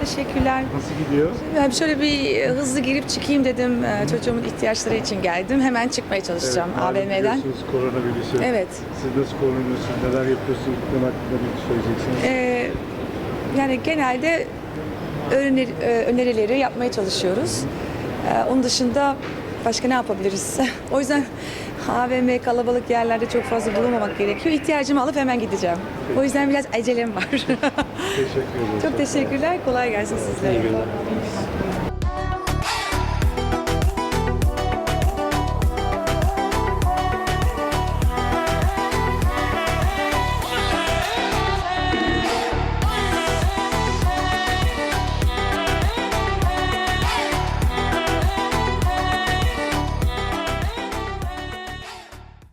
teşekkürler. Nasıl gidiyor? Yani şöyle bir e, hızlı girip çıkayım dedim. E, Çocuğumun ihtiyaçları için geldim. Hemen çıkmaya çalışacağım AVM'den. biliyorsunuz Koronavirüsü. Evet. Siz nasıl korunuyorsunuz? Neler yapıyorsunuz? Bu konu hakkında bir söyleyeceksiniz. E, yani genelde öneri- e, önerileri yapmaya çalışıyoruz. E, Onun dışında başka ne yapabiliriz? o yüzden AVM kalabalık yerlerde çok fazla bulunmamak gerekiyor. İhtiyacımı alıp hemen gideceğim. O yüzden biraz acelem var. Teşekkür ederim. çok teşekkürler. Kolay gelsin sizlere.